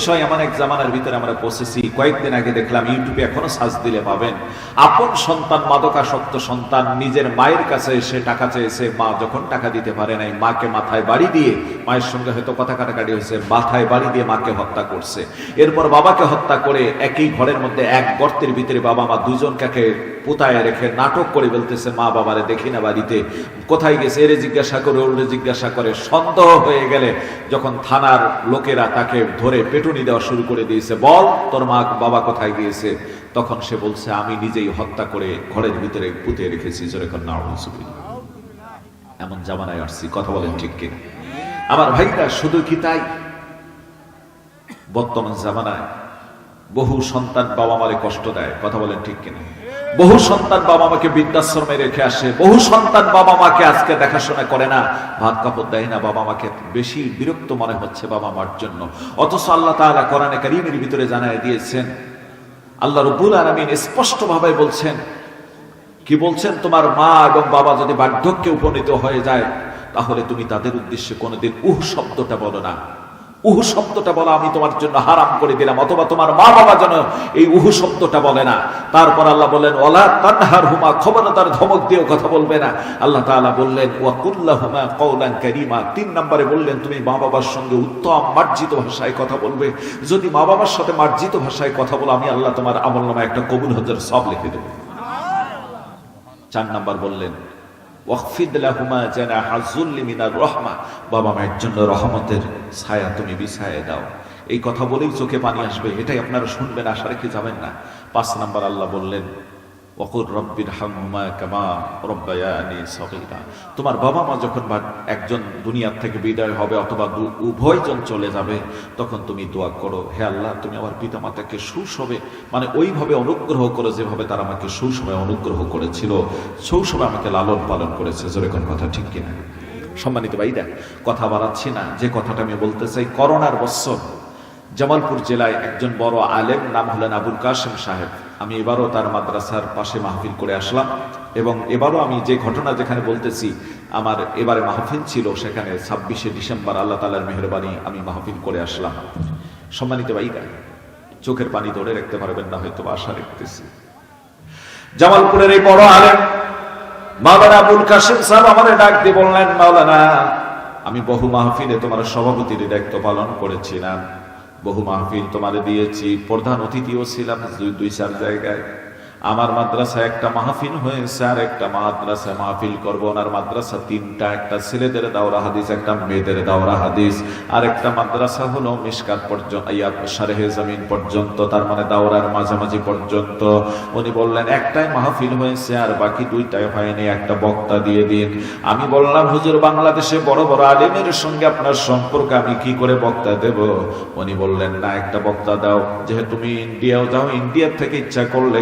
বিষয় এমন এক জামানার ভিতরে আমরা পৌঁছেছি। কয়েকদিন আগে দেখলাম ইউটিউবে এখনও সাজ দিলে পাবেন। আপন সন্তান মাদকাসক্ত সন্তান নিজের মায়ের কাছে এসে টাকা চেয়েছে, মা যখন টাকা দিতে পারে নাই, মাকে মাথায় বাড়ি দিয়ে, মায়ের সঙ্গে হয়তো কথা কাটাকাটি হয়েছে, মাথায় বাড়ি দিয়ে মাকে হত্যা করছে। এরপর বাবাকে হত্যা করে একই ঘরের মধ্যে এক গর্তের ভিতরে বাবা মা দুজনকে পুতায় রেখে নাটক করে বলতেছে, মা বাবারে দেখি না বাড়িতে। কোথায় গেছে? এরে জিজ্ঞাসা করে, ওরে জিজ্ঞাসা করে। সন্দেহ হয়ে গেলে যখন থানার লোকেরা তাকে ধরে পেটুনি দেওয়া শুরু করে দিয়েছে, বল, তোর মা বাবা কোথায় গিয়েছে? তখন সে বলছে, আমি নিজেই হত্যা করে ঘরের ভিতরে পুঁতে রেখেছি এমন জামানায় আসছি, কথা বলেন ঠিক কিনা। আমার ভাইরা, শুধু কি তাই? বর্তমান জামানায় বহু সন্তান বাবা মারে কষ্ট দেয়, কথা বলেন ঠিক কিনা। বহু সন্তান বাবা মাকে বৃদ্ধাশ্রমে রেখে আসে, বহু সন্তান বাবা মাকে আজকে দেখাশোনা করে না। ভাত কাপড় দেয় না বাবা মাকে, বেশি বিরক্ত মনে হচ্ছে বাবা মার জন্য। অথচ আল্লাহ তাআলা কোরআনে কারীমের ভিতরে জানায় দিয়েছেন, আল্লাহ রব্বুল আলামিন স্পষ্ট ভাবে বলছেন, কি বলছেন? তোমার মা এবং বাবা যদি বার্ধক্যে উপনীত হয়ে যায়, তাহলে তুমি তাদের উদ্দেশ্যে কোনোদিন উহ শব্দটা বলো না। উহু শব্দটা বলা, আমি তোমার জন্য হারাম করে দিলাম, অথবা তোমার মা বাবা যেন এই উহু শব্দটা বলে না। তারপর আল্লাহ বললেন ওলা তানহার হুমা খবরদার ধমক দিয়েও কথা বলবে না। আল্লাহ তাআলা বললেন ওয়াকুল্লাহ হুমা কওলান কারীমা তিন নম্বরে বললেন, তুমি মা বাবার সঙ্গে উত্তম মার্জিত ভাষায় কথা বলবে। যদি মা বাবার সাথে মার্জিত ভাষায় কথা বলো, আমি আল্লাহ তোমার আমল নামে একটা কবুল হজের সব লিখে দেবো। চার নাম্বার বললেন ওয়াকফিদ লাহুমা জানাহা যুল্লি মিনার রহমা। বাবা মায়ের জন্য রহমতের ছায়া তুমি বিছায়ে দাও। এই কথা বলেই চোখে পানি আসবে, এটাই আপনারা শুনবেন, আশা রেখে যাবেন না। পাঁচ নাম্বার আল্লাহ বললেন ওকুর রব্বির হামহুমা কামা রব্বায়ানি সগীরা। তোমার বাবা মা যখন একজন দুনিয়ার থেকে বিদায় হবে অথবা উভয়জন চলে যাবে, তখন তুমি দোয়া করো, হে আল্লাহ, তুমি আমার পিতা মাতাকে সুসমে মানে ওইভাবে অনুগ্রহ করো যেভাবে তারা আমাকে সুসময় অনুগ্রহ করেছিল সৌসময় আমাকে লালন পালন করেছে। যেরকম কথা ঠিক কিনা? সম্মানিত ভাইরা, কথা বাড়াচ্ছি না, যে কথাটা আমি বলতে চাই, করোনার বৎসর। জামালপুর জেলায় একজন বড় আলেম, নাম হলেন আবুল কাসেম সাহেব। আমি এবারও তার মাদ্রাসার পাশে মাহফিল করে আসলাম এবং এবারও আমি যে ঘটনা যেখানে বলতেছি, আমার এবারে মাহফিল ছিল সেখানে ছাব্বিশে ডিসেম্বর আল্লাহ তালার মেহরবানি আমি মাহফিল করে আসলাম। সম্মানিত ভাইরা চোখের পানি ধরে রাখতে পারবেন না, হয়তো আশা রাখতেছি। জামালপুরের এই বড় আলেম, মাওলানা আবুল কাসেম সাহেব আমাদের ডাক দিয়ে বললেন, মাওলানা, আমি বহু মাহফিলে তোমার সভাপতির দায়িত্ব পালন করেছিলাম। বহু মাহফিল তোমারে দিয়েছি। প্রধান অতিথিও ছিলাম দুই চার জায়গায়। আমার মাদ্রাসা একটা মাহফিল হয়েছে, আর একটা মাদ্রাসা মাহফিল করব। ওনার মাদ্রাসা তিনটা, একটা ছেলেদের দাওরা হাদিস, একটা মেয়েদের দাওরা হাদিস। আর একটা মাদ্রাসা হলো মিসকাত পর্যন্ত সারেহে জমিন পর্যন্ত, তার মানে দাওরার মাঝামাঝি পর্যন্ত। উনি বললেন, একটাই মাহফিল হয়েছে, আর বাকি দুইটাই হয়নি, একটা বক্তা দিয়ে দিন। আমি বললাম, হুজুর, বাংলাদেশে বড় বড় আলেমের সঙ্গে আপনার সম্পর্ক, আমি কি করে বক্তা দেব? উনি বললেন, না, একটা বক্তা দাও, যেহেতু তুমি ইন্ডিয়াও যাও, ইন্ডিয়ার থেকে ইচ্ছা করলে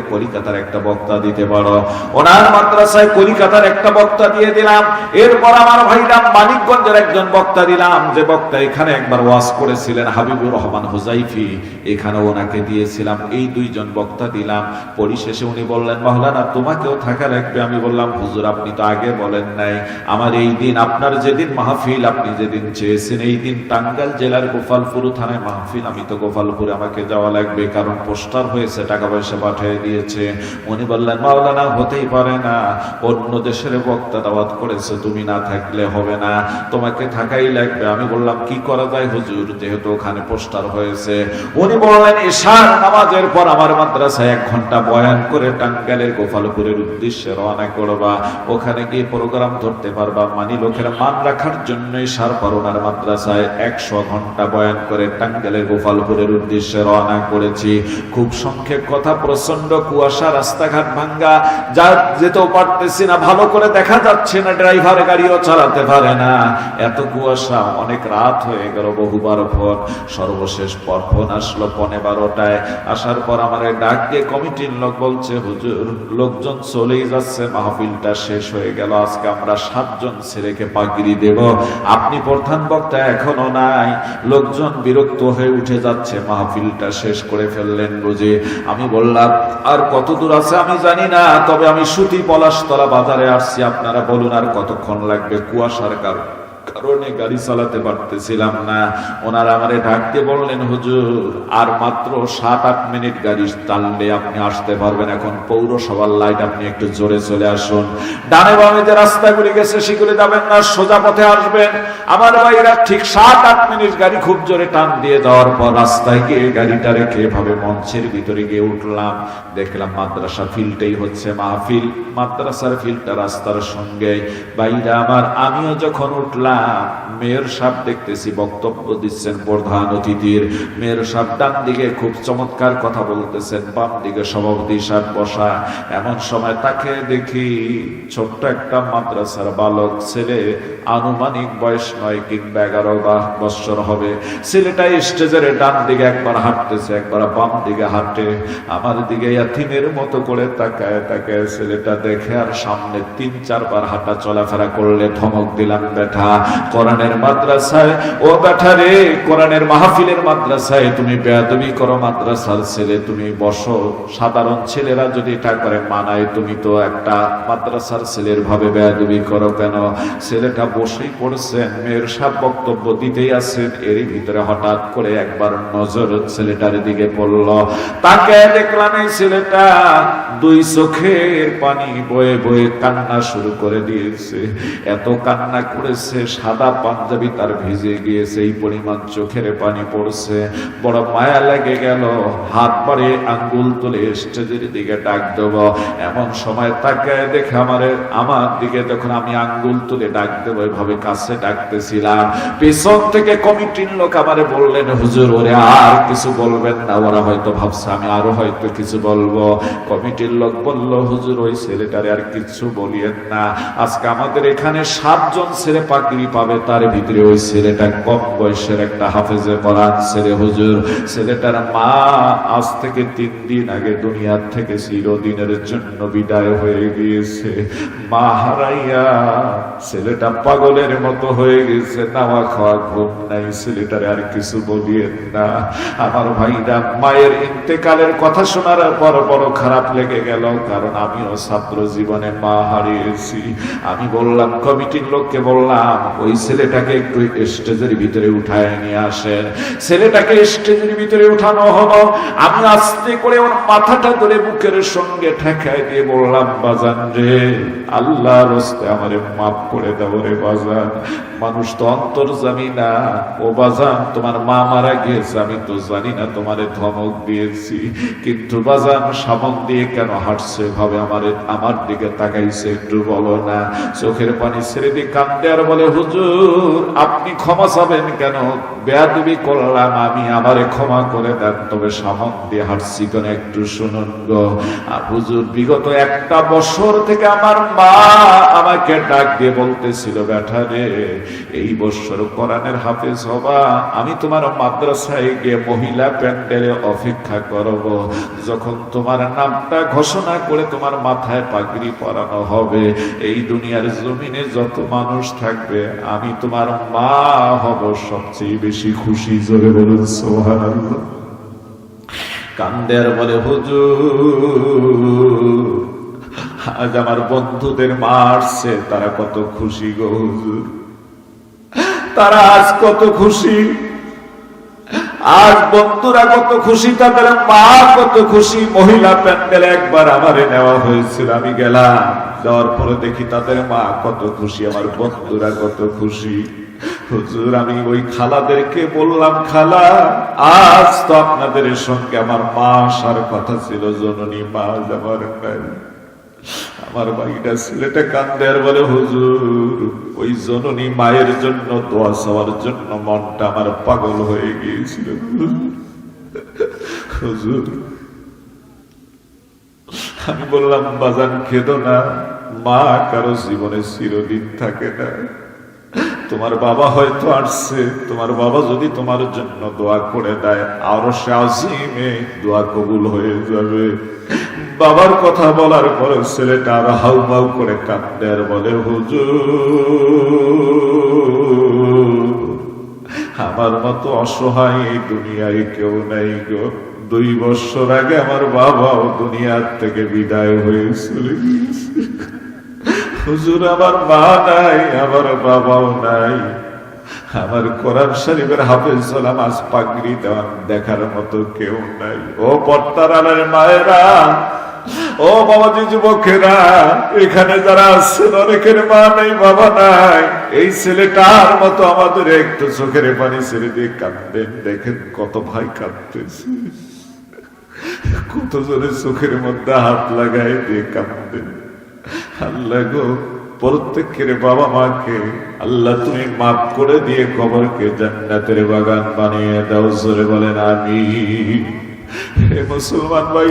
কলিকাতার একটা বক্তা দিতে পারো। ওনার মাদ্রাসায় কলিকাতার একটা বক্তা দিয়ে দিলাম। এরপর আমার ভাইরাম মানিকগঞ্জের একজন বক্তা দিলাম। যে বক্তা এখানে একবার ওয়াজ করেছিলেন, হাবিবুর রহমান হুজাইফি। এখানে ওনাকে দিয়েছিলাম। এই দুইজন বক্তা দিলাম। পরিশেষে উনি বললেন মহলানা তোমাকেও থাকা লাগবে। আমি বললাম, হুজুর, আপনি তো আগে বলেন নাই। আমার এই দিন, আপনার যেদিন মাহফিল, আপনি যেদিন চেয়েছেন, এই দিন টাঙ্গাইল জেলার গোপালপুর থানায় মাহফিল। আমি তো গোপালপুরে আমাকে যাওয়া লাগবে, কারণ পোস্টার হয়েছে, টাকা পয়সা পাঠিয়ে দিয়েছে। উনি বললেন, মাওলানা, হতেই পারে না। অন্য দেশের বক্তা দাওয়াত করেছে, তুমি না থাকলে হবে না। তোমাকে থাকাই লাগবে। আমি বললাম, কি করা যায় হুজুর? যেহেতু ওখানে পোস্টার হয়েছে। উনি বললেন ঈশার নামাজের পর আমার মাদ্রাসায় এক ঘণ্টা বয়ান করে টাঙ্গাইলের গোপালপুরের উদ্দেশ্যে রওনা করবা। ওখানে গিয়ে প্রোগ্রাম ধরতে পারবা। মানি লোকের মান রাখার জন্য ঈশার পর ওনার মাদ্রাসায় একশো ঘণ্টা বয়ান করে টাঙ্গাইলের গোপালপুরের উদ্দেশ্যে রওনা করেছি। খুব সংক্ষেপ কথা প্রচণ্ড কুয়াশা রাস্তাঘাট ভাঙ্গা যা যেতেও পারতেছি না, ভালো করে দেখা যাচ্ছে না, ড্রাইভার গাড়িও চালাতে পারে না। এত কুয়াশা, অনেক রাত হয়ে গেল বহুবার ফোন। সর্বশেষ পর ফোন আসলো পনে বারোটায়। আসার পর আমার ডাক কমিটির লোক বলছে, হুজুর, লোকজন চলেই যাচ্ছে, মাহফিলটা শেষ হয়ে গেল। আজকে আমরা সাতজন ছেলেকে পাগড়ি দেব। আপনি প্রধান বক্তা এখনও নাই। লোকজন বিরক্ত হয়ে উঠে যাচ্ছে, মাহফিলটা শেষ করে ফেললেন বুঝে। আমি বললাম, আর কত দূর আছে আমি জানি না, তবে আমি সুতি পলাশ তলা বাজারে আসছি, আপনারা বলুন আর কতক্ষণ লাগবে কুয়াশার কারণ। কারণে গাড়ি চালাতে পারতেছিলাম না। ওনারা আমারে ডাকতে বললেন, হুজুর, আর মাত্র সাত আট মিনিট গাড়ি টানলে আপনি আসতে পারবেন। এখন পৌরসভার লাইট আপনি একটু জোরে চলে আসুন। ডানে বামে যে রাস্তাগুলি গেছে, সেগুলি যাবেন না, সোজা পথে আসবেন। আমার ভাইরা ঠিক সাত আট মিনিট গাড়ি খুব জোরে টান দিয়ে দেওয়ার পর রাস্তায় গিয়ে গাড়িটা রেখে এভাবে মঞ্চের ভিতরে গিয়ে উঠলাম। দেখলাম মাদ্রাসা ফিল্ডটাই হচ্ছে মাহফিল। মাদ্রাসার ফিল্ডটা রাস্তার সঙ্গে। বাইরা আমার, আমিও যখন উঠলাম মেয়র সাপ দেখতেছি, বক্তব্য দিচ্ছেন প্রধান অতিথির। মেয়ের সাপ ডান দিকে খুব চমৎকার কথা বলতেছেন, বাম দিকে সভাপতি সাহেব বসা। এমন সময় তাকে দেখি ছোট্ট একটা মাদ্রাসার বালক ছেলে, আনুমানিক বয়স নয় কিংবা এগারো বা বৎসর হবে। ছেলেটা স্টেজের ডান দিকে একবার হাঁটতেছে, একবার বাম দিকে হাঁটে। আমার দিকে ইয়াথিমের মতো করে তাকায় তাকায় ছেলেটা দেখে আর সামনে তিন, চারবার হাঁটা চলাফেরা করলে ধমক দিলাম বেঠা কোরআনের মাদ্রাসায়, ও বেঠা রে, কোরআনের মাহফিলের মাদ্রাসায় তুমি বেয়াদবি করো, মাদ্রাসার ছেলে তুমি বসো। সাধারণ ছেলেরা যদি এটা করে মানায়, তুমি তো একটা মাদ্রাসার ছেলের ভাবে বেয়াদবি করো কেন? ছেলেটা বসেই পড়ছেন, মেয়ের সব বক্তব্য দিতেই আছেন, এরই ভিতরে হঠাৎ করে একবার নজর ছেলেটার দিকে পড়ল। তাকে দেখলাম এই ছেলেটা দুই চোখের পানি বয়ে বয়ে কান্না শুরু করে দিয়েছে। এত কান্না করেছে সাদা পাঞ্জাবি তার ভিজে গিয়েছে, এই পরিমাণ চোখের পানি পড়ছে। বড় মায়া লেগে গেল, হাত পারে আঙ্গুল তুলে স্টেজের দিকে ডাক দেব। এমন সময় তাকে দেখে আমার আমার দিকে যখন আমি আঙ্গুল তুলে ডাক দেবো, এভাবে কাছে ডাকতেছিলাম। পেছন থেকে কমিটির লোক আমারে বললেন, হুজুর, ওরে আর কিছু বলবেন না, ওরা হয়তো ভাবছে আমি আরও হয়তো কিছু বলব। কমিটির লোক বলল, হুজুর, ওই ছেলেটারে আর কিছু বলিয়েন না। আজকে আমাদের এখানে সাতজন ছেলে পাকড়ি পাবে, তার ভিতরে ওই ছেলেটা কম বয়সের একটা হাফেজে কোরআন ছেলে। হুজুর, ছেলেটার মা আজ থেকে তিন দিন আগে দুনিয়ার থেকে চিরদিনের জন্য বিদায় হয়ে গিয়েছে। মা হারাইয়া ছেলেটা পাগলের মতো হয়ে গেছে নাওয়া খাওয়া ঘুম নাই, ছেলেটারে আর কিছু বলিয়েন না। আমার ভাইরা, মায়ের ইন্তেকালের কথা শোনার পর বড় খারাপ লেগে গেল, কারণ আমিও ছাত্র জীবনে মা হারিয়েছি। আমি বললাম, কমিটির লোককে বললাম ওই ছেলেটাকে একটু স্টেজের ভিতরে উঠায় নিয়ে আসেন। ছেলেটাকে স্টেজের ভিতরে উঠানো হলো। আমি আস্তে করে ওর মাথাটা ধরে বুকের সঙ্গে ঠেকায় দিয়ে বললাম, বাজান রে আল্লাহ রস্তে আমারে মাফ করে দাও রে বাজান। মানুষ তো অন্তর জানি না। ও বাজান, তোমার মা মারা গিয়েছে, আমি তো জানি না তোমারে ধমক দিয়েছি। কিন্তু বাজান সামন দিয়ে কেন হাঁটছে? ভাবে আমারে, আমার দিকে তাকাইছে, একটু বলো না। চোখের পানি ছেড়ে দিয়ে কান্দে আর বলে হুজুর, আপনি ক্ষমা চাবেন কেন? বেয়াদবি করলাম আমি, আমারে ক্ষমা করে দেন। তবে সামন দিয়ে হাঁটছি কেন একটু শুনুন গো। হুজুর, বিগত একটা বছর থেকে আমার মা আমাকে ডাক দিয়ে বলতেছিল ব্যাঠা রে, এই বছর কোরআনের হাফেজ হবা। আমি তোমার মাদ্রাসায় গিয়ে মহিলা প্যান্ডেলে অপেক্ষা করব। যখন তোমার নামটা ঘোষণা করে তোমার মাথায় পাগড়ি পরানো হবে, এই দুনিয়ার জমিনে যত মানুষ থাকবে আমি তোমার মা হব সবচেয়ে বেশি খুশি, জোরে বলুন সোহান কান্দের বলে, হুজুর, আজ আমার বন্ধুদের মা আসছে তারা কত খুশি গো হুজুর। তারা আজ কত খুশি আজ বন্ধুরা কত খুশি তাদের মা, কত খুশি মহিলা প্যান্ডেলে একবার আমারে নেওয়া হয়েছিল, আমি গেলাম, যাওয়ার পরে দেখি তাদের মা কত খুশি, আমার বন্ধুরা কত খুশি। হুজুর, আমি ওই খালাদেরকে বললাম, খালা, আজ তো আপনাদের সঙ্গে আমার মা আসার কথা ছিল, জননী মা নাই। আমার ভাইটা ছেলেটা কান্দে আর বলে, হুজুর, ওই জননী মায়ের জন্য দোয়া সবার জন্য মনটা আমার পাগল হয়ে গিয়েছিল। হুজুর, আমি বললাম, বাজান, খেদো না। মা কারও জীবনে চিরদিন থাকে না। তোমার বাবা হয়তো আসছে। তোমার বাবা যদি তোমার জন্য দোয়া করে দেয়, আরও সে আজিমে দোয়া কবুল হয়ে যাবে। বাবার কথা বলার পরে ছেলেটা আর হাউমাউ করে আর বলে, হুজুর, আমার মতো অসহায় এই দুনিয়ায় কেউ নাই গো। দুই বছর আগে আমার বাবাও দুনিয়ার থেকে বিদায় হয়ে গিয়েছে। হুজুর আমার মা নাই, আমার বাবাও নাই। আমার কোরআন শরীফের হাফেজ সালাম আজ পাগড়ি দেওয়ান দেখার মতো কেউ নাই। ও পর্তার আলের মায়েরা, ও বাবাজি যুবকেরা, এখানে যারা আছেন অনেকের মা নাই, বাবা নাই। এই ছেলেটার মতো আমাদের একটু চোখের পানি ছেড়ে দিয়ে কাঁদবেন, দেখেন কত ভাই কাঁদতেছে। কত জনের চোখের মধ্যে হাত লাগাই দিয়ে কাঁদবেন। আল্লাহ গো, প্রত্যেকের বাবা মাকে, আল্লাহ তুমি মাফ করে দিয়ে কবরকে জান্নাতের বাগান বানিয়ে দাও, জোরে বলেন আমি মুসলমান ভাই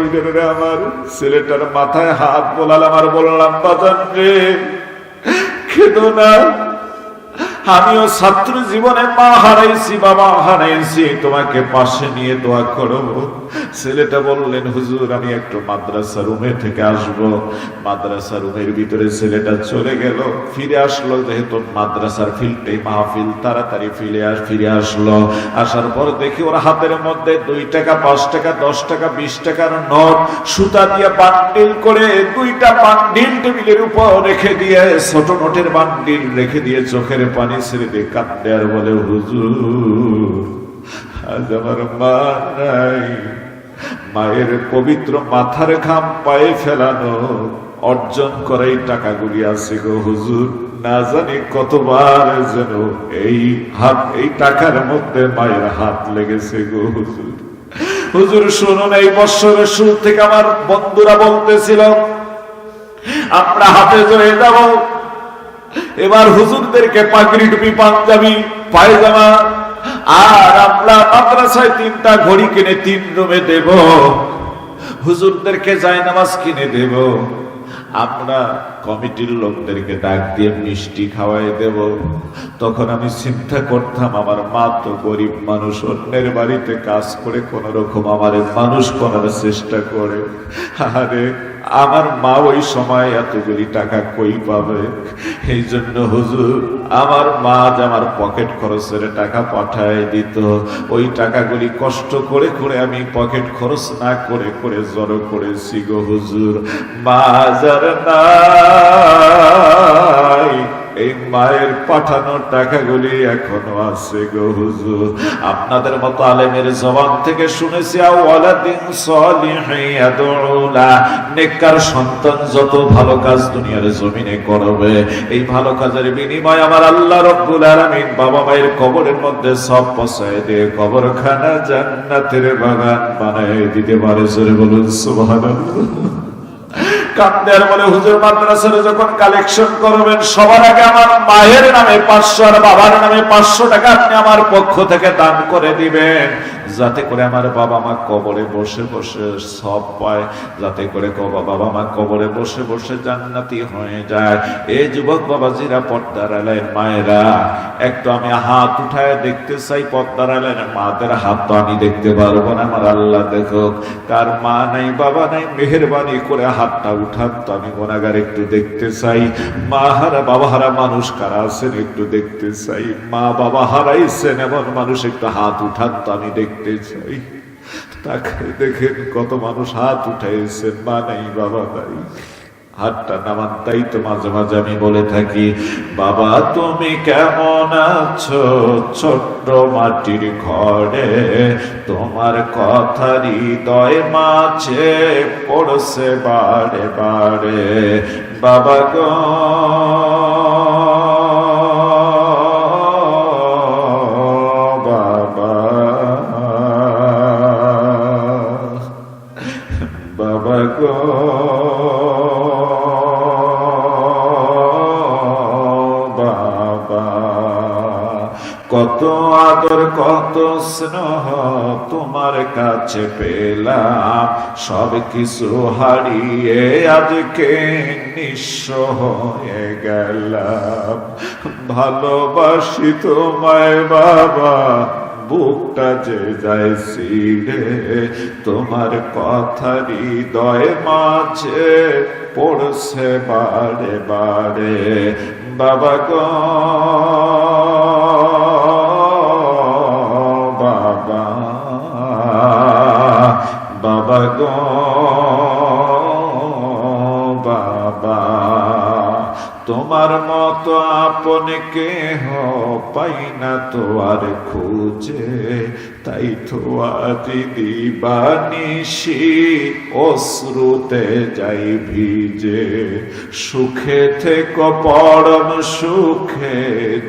আমার ছেলেটার মাথায় হাত বোলালাম আর বললাম, বাজান রে, খেদো না। আমিও ছাত্র জীবনে মা হারাইছি, বাবা হারাইছি, তোমাকে পাশে নিয়ে দোয়া করো ছেলেটা বললেন, হুজুর, আমি একটু মাদ্রাসা রুমে থেকে আসব। মাদ্রাসা রুমের ভিতরে ছেলেটা চলে গেল, ফিরে আসলো, যেহেতু মাদ্রাসার ফিল্ডে মাহফিল, তাড়াতাড়ি ফিরে আস, ফিরে আসলো। আসার পর দেখি ওর হাতের মধ্যে দুই টাকা, পাঁচ টাকা, দশ টাকা, বিশ টাকার নোট, সুতা দিয়ে বান্ডিল করে দুইটা বান্ডিল টেবিলের উপর রেখে দিয়ে, ছোট নোটের বান্ডিল রেখে দিয়ে চোখের পানি ছেড়ে দিয়ে কাঁদতে আর বলে, হুজুর, আজ আমার মা নাই। মায়ের পবিত্র মাথার ঘাম পায়ে ফেলানো, অর্জন করাই টাকাগুলি আছে গো হুজুর। না জানি কতবার যেন এই হাত, এই টাকার মধ্যে মায়ের হাত লেগেছে গো হুজুর। হুজুর, শুনুন, এই বৎসরের শুরু থেকে আমার বন্ধুরা বলতেছিল, আমরা হাতে জয়ে যাব। এবার হুজুরদেরকে পাগড়ি টুপি পাঞ্জাবি, পায়জামা আর আমরা মাদ্রাসায় তিনটা ঘড়ি কিনে তিন রুমে দেব। হুজুরদেরকে যায় নামাজ কিনে দেব। আমরা কমিটির লোকদেরকে ডাক দিয়ে মিষ্টি খাওয়াই দেব। তখন আমি চিন্তা করতাম, আমার মা তো গরিব মানুষ, অন্যের বাড়িতে কাজ করে কোন রকম আমার মানুষ করার চেষ্টা করে। আরে, আমার মা ওই সময় এতগুলি টাকা কই পাবে? এই জন্য হুজুর আমার মা যে আমার পকেট খরচের টাকা পাঠায় দিত, ওই টাকাগুলি কষ্ট করে করে আমি পকেট খরচ না করে করে জড়ো করেছি গো হুজুর। মা যার নাই এই মায়ের পাঠানো টাকাগুলি এখনও আছে গো হুজুর। আপনাদের মতো আলেমের জবান থেকে শুনেছি, আওয়ালাদিন সলিহিয়াদুলা নেককার সন্তান যত ভালো কাজ দুনিয়ার জমিনে করবে, এই ভালো কাজের বিনিময় আমার আল্লাহ রব্বুল আলামিন বাবা মায়ের কবরের মধ্যে সব পৌঁছায় দিয়ে কবরখানা জান্নাতের বাগান বানায় দিতে পারে। জোরে বলুন, সুবহানাল্লাহ। কান্দের বলে হুজুর যখন কালেকশন করবেন, সবার আগে আমার মায়ের নামে পাঁচশো আর বাবার নামে পাঁচশো টাকা আপনি আমার পক্ষ থেকে দান করে দিবেন। যাতে করে আমার বাবা মা কবরে বসে বসে সব পায়, যাতে করে বাবা মা কবরে বসে বসে জান্নাতি হয়ে যায়। এই যুবক বাবাজিরা পর্দার আলেন মায়েরা, একটু আমি হাত উঠায় দেখতে চাই পর্দার আলেন মাদের হাত তো আমি দেখতে পারব না, আমার আল্লাহ দেখো কার মা নাই, বাবা নাই, মেহরবানি করে হাতটা উঠান তো আমি গোনাগার একটু দেখতে চাই। মা হারা, বাবা হারা মানুষ কারা আছেন একটু দেখতে চাই। মা, বাবা হারাইছেন এমন মানুষ একটু হাত উঠান তো আমি দেখতে চাই। তাকে দেখেন কত মানুষ হাত উঠাইছেন, মা নাই, বাবা নাই। হাতটা নামান তাই তো মাঝে মাঝে আমি বলে থাকি, বাবা, তুমি কেমন আছো? ছোট্ট মাটির ঘরে তোমার কথা হৃদয় মাছে পড়ছে বারে বারে। বাবা গো আদর কত স্নেহ তোমার কাছে পেলাম। সব কিছু হারিয়ে আজকে নিঃস্ব হয়ে গেলাম। ভালোবাসি তোমায় বাবা, বুকটা যে যায় সিঁড়ে তোমার কথা হৃদয় মাঝে পড়ছে বারে বারে। বাবা গো। বাবা তোমার মত আপন কেহ পাই না তো আর খুঁজে। তাই তো আদি দিবানিশি অশ্রুতে যাই ভিজে। সুখে থেকে পরম সুখে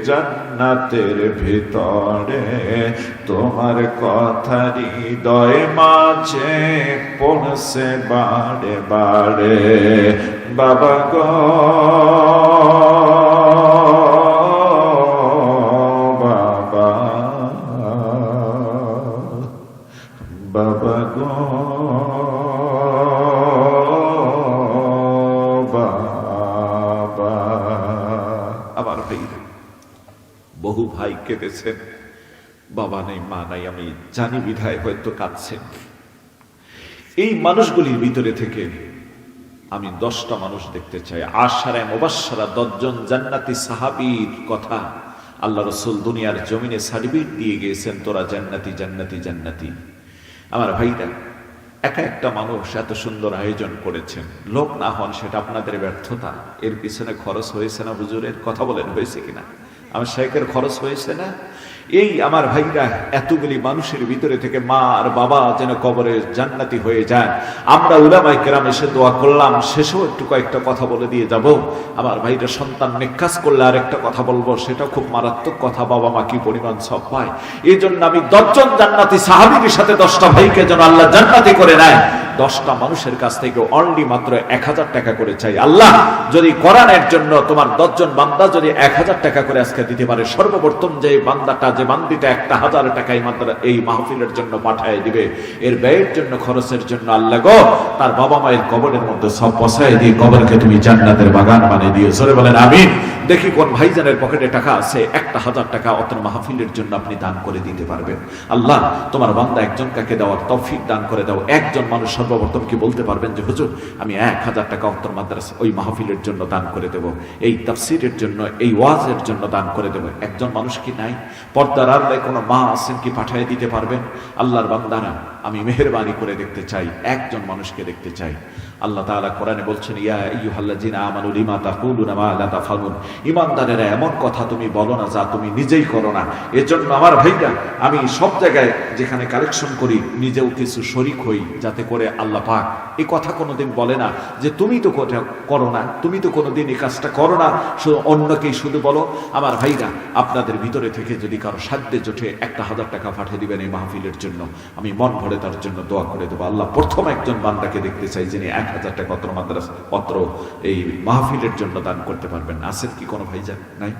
জান্নাতের ভিতরে। তোমার কথা হৃদয় মাঝে পড়ছে বারে বারে বাবা গো। বাবা। বাবা গো। বাবা। আবার ভাই বহু ভাই কেঁদেছেন। বাবা নেই, মা নাই, আমি জানি বিধায় হয়তো কাঁদছেন। এই মানুষগুলির ভিতরে থেকে আমি দশটা মানুষ দেখতে চাই। আশারায় মোবাসারা দশজন জান্নাতি সাহাবীর কথা। আল্লাহ রসুল দুনিয়ার জমিনে সার্টিফিকেট দিয়ে গিয়েছেন, তোরা জান্নাতি জান্নাতি জান্নাতি। আমার ভাইরা একা একটা মানুষ এত সুন্দর আয়োজন করেছেন। লোক না হন সেটা আপনাদের ব্যর্থতা। এর পিছনে খরচ হয়েছে না হুজুরের? কথা বলেন, হয়েছে কিনা? আমার শেখের খরচ হয়েছে না? এই আমার ভাইরা, এতগুলি মানুষের ভিতরে থেকে মা আর বাবা যেন কবরে জান্নাতি হয়ে যায় আমরা উলামাই কেরাম এসে দোয়া করলাম, শেষেও একটু কয়েকটা কথা বলে দিয়ে যাব। আমার ভাইরা সন্তান নিকাশ করলে আর একটা কথা বলব, সেটা খুব মারাত্মক কথা, বাবা মা কি পরিমাণ সব পায়। এই জন্য আমি দশজন জান্নাতি সাহাবির সাথে দশটা ভাইকে যেন আল্লাহ জান্নাতি করে নেয়। দশটা মানুষের কাছ থেকে অনলি মাত্র এক হাজার টাকা করে চাই। আল্লাহ, যদি কোরআনের জন্য তোমার দশজন বান্দা যদি এক হাজার টাকা করে আজকে দিতে পারে, সর্বপ্রথম যে বান্দাটা যে বান্দিটা একটা হাজার টাকা এই মাত্রা এই মাহফিলের জন্য পাঠায় দিবে। এর ব্যয়ের জন্য, খরচের জন্য আল্লাহ গো, তার বাবা মায়ের কবরের মধ্যে সব বসায় দিয়ে কবরকে তুমি জান্নাতের বাগান বানিয়ে দিও। সরে বলেন, আমিন। দেখি কোন ভাইজানের পকেটে টাকা আছে, একটা হাজার টাকা অত মাহফিলের জন্য আপনি দান করে দিতে পারবেন। আল্লাহ, তোমার বান্দা একজন কাকে দেওয়ার তৌফিক দান করে দাও। একজন মানুষ সর্বপ্রথম কি বলতে পারবেন যে, হুজুর, আমি এক হাজার টাকা অত্তর মাদ্রাসা, ওই মাহফিলের জন্য দান করে দেব। এই তাফসিরের জন্য, এই ওয়াজের জন্য দান করে দেব। একজন মানুষ কি নাই? পর্দার আড়ালে কোনো মা আছেন কি পাঠিয়ে দিতে পারবেন? আল্লাহর বান্দারা, আমি মেহরবানি করে দেখতে চাই, একজন মানুষকে দেখতে চাই। আল্লাহ তাআলা কোরআনে বলছেন, ইয়া আইয়ুহাল্লাযিনা আমানু লিমা তাকুলুনা মা লা তাফালুন ইমানদারেরা এমন কথা তুমি বলো না যা তুমি নিজেই করো না। এজন্য আমার ভাইরা, আমি সব জায়গায় যেখানে কালেকশন করি, নিজেও কিছু শরিক হই যাতে করে আল্লাহ পাক এই কথা কোনোদিন বলে না যে তুমি তো কোটা করো না, তুমি তো কোনোদিন এই কাজটা করো না, শুধু অন্যকেই শুধু বলো। আমার ভাইরা, আপনাদের ভিতরে থেকে যদি কারও সাধ্যে জোটে একটা হাজার টাকা পাঠিয়ে দিবেন এই মাহফিলের জন্য, আমি মন ভরে তার জন্য দোয়া করে দেবো। আল্লাহ প্রথম একজন বান্দাকে দেখতে চাই যিনি এক হাজার টাকা পত্র মাদ্রাস পত্র এই মাহফিলের জন্য দান করতে পারবেন আছেন কি কোনো ভাইজান? নাই?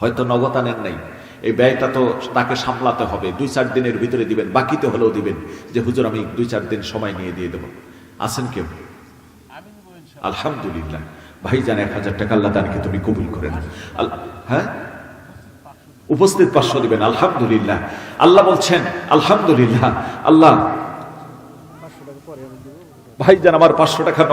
হয়তো নগদ আনেন নাই। এই ব্যয়টা তো তাকে সামলাতে হবে। দুই চার দিনের ভিতরে দিবেন, বাকিতে হলেও দিবেন যে, হুজুর, আমি দুই চার দিন সময় নিয়ে দিয়ে দেবো। আছেন কেউ? আলহামদুলিল্লাহ। ভাইজান, এক হাজার টাকা আল্লাহ দানকে তুমি কবুল করে না হ্যাঁ? উপস্থিত পাঁচশো দিবেন। আলহামদুলিল্লাহ। আল্লাহ বলছেন, আলহামদুলিল্লাহ, আল্লাহ ভাইজান আমার পাঁচশো টাকা